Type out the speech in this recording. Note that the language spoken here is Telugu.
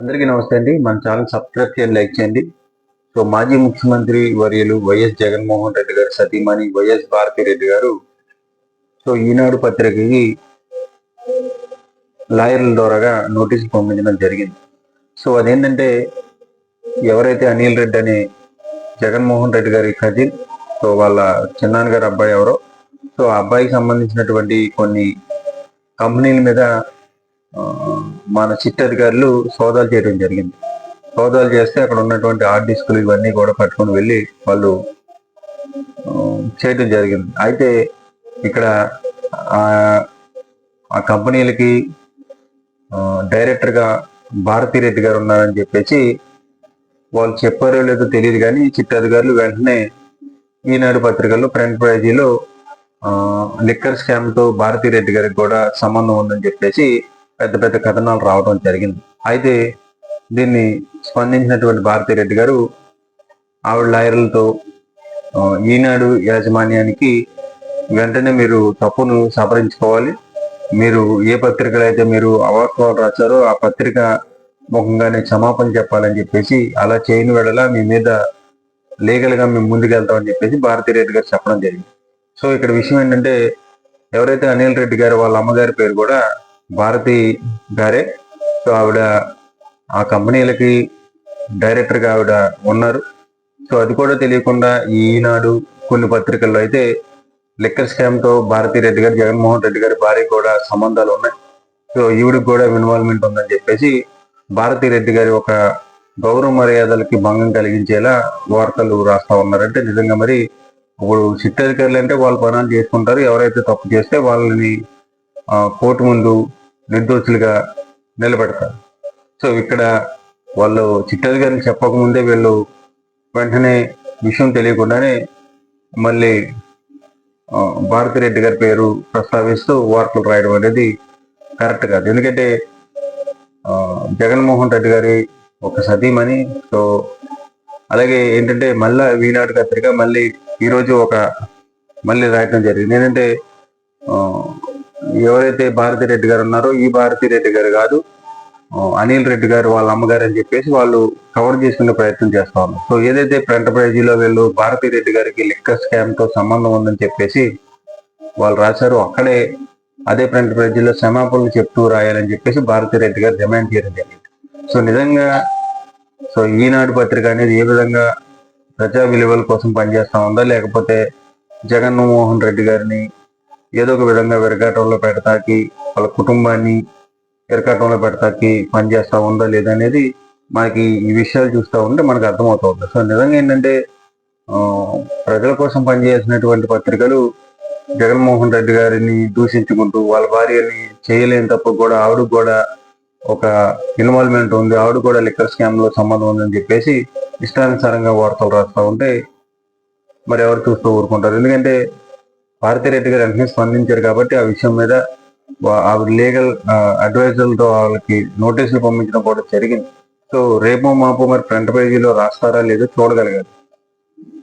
అందరికీ నమస్తే అండి. మన ఛానల్ సబ్స్క్రైబ్ చేయండి లైక్ చేయండి. సో మాజీ ముఖ్యమంత్రి వర్యులు వైఎస్ జగన్మోహన్ రెడ్డి గారు సతీమణి వైఎస్ భారతిరెడ్డి గారు. సో ఈనాడు పత్రికకి లాయర్ల ద్వారాగా నోటీసులు పంపించడం జరిగింది. సో అదేంటంటే ఎవరైతే అనిల్ రెడ్డి అనే జగన్మోహన్ రెడ్డి గారి కజిన్ సో వాళ్ళ చిన్నాన్న గారి అబ్బాయి ఎవరో సో ఆ అబ్బాయికి సంబంధించినటువంటి కొన్ని కంపెనీల మీద మన చిట్ అధికారులు సోదాలు చేయడం జరిగింది. సోదాలు చేస్తే అక్కడ ఉన్నటువంటి హార్డ్ డిస్కులు ఇవన్నీ కూడా పట్టుకొని వెళ్ళి వాళ్ళు చేయడం జరిగింది. అయితే ఇక్కడ ఆ కంపెనీలకి డైరెక్టర్గా భారతీ రెడ్డి గారు ఉన్నారని చెప్పేసి వాళ్ళు చెప్పారో లేదో తెలియదు కానీ చిట్ట అధికారులు వెంటనే ఈనాడు పత్రికల్లో ఫ్రంట్ పేజీలో లిక్కర్ స్కామ్తో భారతీ రెడ్డి గారికి కూడా సంబంధం ఉందని చెప్పేసి పెద్ద పెద్ద కథనాలు రావడం జరిగింది. అయితే దీన్ని స్పందించినటువంటి భారతిరెడ్డి గారు ఆవిడ లాయర్లతో ఈనాడు యాజమాన్యానికి వెంటనే మీరు తప్పును సవరించుకోవాలి మీరు ఏ పత్రికలు అయితే మీరు అవాస్తవాలు రాశారో ఆ పత్రిక ముఖంగానే క్షమాపణ చెప్పాలని చెప్పేసి అలా చేయని వెళ్ళలా మీ మీద లీగల్గా మేము ముందుకెళ్తామని చెప్పేసి భారతీ రెడ్డి గారు చెప్పడం జరిగింది. సో ఇక్కడ విషయం ఏంటంటే ఎవరైతే అనిల్ రెడ్డి గారు వాళ్ళ అమ్మగారి పేరు కూడా భారతి గారే. సో ఆవిడ ఆ కంపెనీలకి డైరెక్టర్గా ఆవిడ ఉన్నారు. సో అది కూడా తెలియకుండా ఈనాడు కొన్ని పత్రికల్లో అయితే లిక్కర్ స్కామ్తో భారతీ రెడ్డి గారు జగన్మోహన్ రెడ్డి గారి భార్య కూడా సంబంధాలు ఉన్నాయి. సో ఈవిడికి కూడా ఇన్వాల్వ్మెంట్ ఉందని చెప్పేసి భారతీ రెడ్డి గారి ఒక గౌరవ మర్యాదలకి భంగం కలిగించేలా వార్తలు రాస్తా ఉన్నారంటే నిజంగా మరి ఇప్పుడు చిట్టాధికారులు అంటే వాళ్ళు పనులు చేసుకుంటారు. ఎవరైతే తప్పు చేస్తే వాళ్ళని కోర్టు ముందు నిర్దోషులుగా నిలబెడతారు. సో ఇక్కడ వాళ్ళు చిట్టాధికారులు చెప్పకముందే వీళ్ళు వెంటనే విషయం తెలియకుండానే మళ్ళీ భారతిరెడ్డి గారి పేరు ప్రస్తావిస్తూ వార్తలు రాయడం అనేది కరెక్ట్ కాదు. ఎందుకంటే జగన్మోహన్ రెడ్డి గారి ఒక సతీమణి. సో అలాగే ఏంటంటే మళ్ళా ఈనాడు పత్రిక మళ్ళీ ఈరోజు ఒక మళ్ళీ రాయటం జరిగింది. ఏంటంటే ఎవరైతే భారతి రెడ్డి గారు ఉన్నారో ఈ భారతీ రెడ్డి గారు కాదు అనిల్ రెడ్డి గారు వాళ్ళ అమ్మగారు అని చెప్పేసి వాళ్ళు కవర్ చేసుకునే ప్రయత్నం చేస్తా ఉన్నారు. సో ఏదైతే ఎంటర్ప్రైజీలో వీళ్ళు భారతి రెడ్డి గారికి లిక్కర్ స్కామ్తో సంబంధం ఉందని చెప్పేసి వాళ్ళు రాశారు అక్కడే అదే ఎంటర్ప్రైజీలో క్షమాపణలు చెప్తూ రాయాలని చెప్పేసి భారతీ రెడ్డి గారు డిమాండ్ చేయడం జరిగింది. సో నిజంగా సో ఈనాడు పత్రిక అనేది ఏ విధంగా ప్రజా విలువల కోసం పనిచేస్తా ఉందా లేకపోతే జగన్మోహన్ రెడ్డి గారిని ఏదో ఒక విధంగా విరగాటంలో పెడతాకి వాళ్ళ కుటుంబాన్ని విరకాటంలో పెడతాకి పనిచేస్తూ ఉందా లేదా అనేది మనకి ఈ విషయాలు చూస్తూ ఉంటే మనకు అర్థమవుతుంది. సో నిజంగా ఏంటంటే ప్రజల కోసం పనిచేసినటువంటి పత్రికలు జగన్మోహన్ రెడ్డి గారిని దూషించుకుంటూ వాళ్ళ భార్యని చేయలేని తప్పు కూడా ఆవిడ కూడా ఒక ఇన్వాల్వ్మెంట్ ఉంది ఆవిడ కూడా లిక్కర్ స్కామ్లో సంబంధం ఉందని చెప్పేసి ఇష్టానుసారంగా వార్తలు రాస్తూ ఉంటే మరి ఎవరు చూస్తూ ఊరుకుంటారు? ఎందుకంటే భారతిరెడ్డి గారు వెంటనే స్పందించారు కాబట్టి ఆ విషయం మీద వా- ఆవిడ లీగల్ అడ్వైజర్లతో వాళ్ళకి నోటీసులు పంపించడం కూడా జరిగింది. సో రేపు మాపు మరి ఫ్రంట్ పేజీలో రాస్తారా లేదో చూడగలిగారు